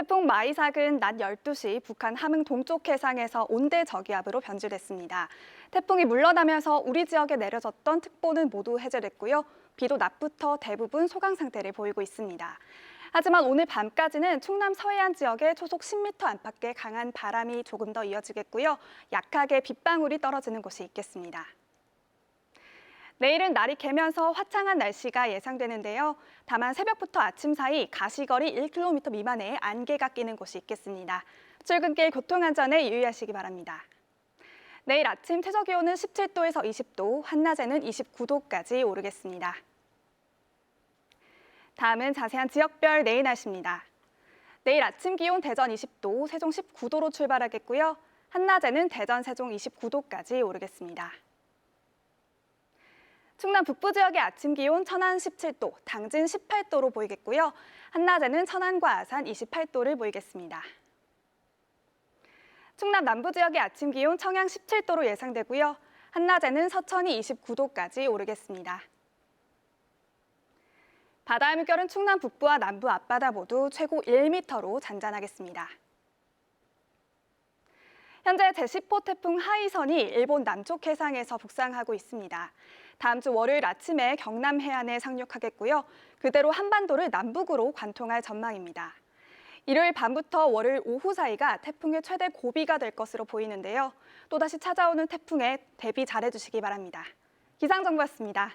태풍 마이삭은 낮 12시 북한 함흥 동쪽 해상에서 온대 저기압으로 변질됐습니다. 태풍이 물러나면서 우리 지역에 내려졌던 특보는 모두 해제됐고요. 비도 낮부터 대부분 소강 상태를 보이고 있습니다. 하지만 오늘 밤까지는 충남 서해안 지역에 초속 10m 안팎의 강한 바람이 조금 더 이어지겠고요. 약하게 빗방울이 떨어지는 곳이 있겠습니다. 내일은 날이 개면서 화창한 날씨가 예상되는데요. 다만 새벽부터 아침 사이 가시거리 1km 미만의 안개가 끼는 곳이 있겠습니다. 출근길 교통안전에 유의하시기 바랍니다. 내일 아침 최저 기온은 17도에서 20도, 한낮에는 29도까지 오르겠습니다. 다음은 자세한 지역별 내일 날씨입니다. 내일 아침 기온 대전 20도, 세종 19도로 출발하겠고요. 한낮에는 대전, 세종 29도까지 오르겠습니다. 충남 북부 지역의 아침 기온 천안 17도, 당진 18도로 보이겠고요. 한낮에는 천안과 아산 28도를 보이겠습니다. 충남 남부 지역의 아침 기온 청양 17도로 예상되고요. 한낮에는 서천이 29도까지 오르겠습니다. 바다의 물결은 충남 북부와 남부 앞바다 모두 최고 1m로 잔잔하겠습니다. 현재 제10호 태풍 하이선이 일본 남쪽 해상에서 북상하고 있습니다. 다음 주 월요일 아침에 경남 해안에 상륙하겠고요. 그대로 한반도를 남북으로 관통할 전망입니다. 일요일 밤부터 월요일 오후 사이가 태풍의 최대 고비가 될 것으로 보이는데요. 또다시 찾아오는 태풍에 대비 잘해주시기 바랍니다. 기상정보였습니다.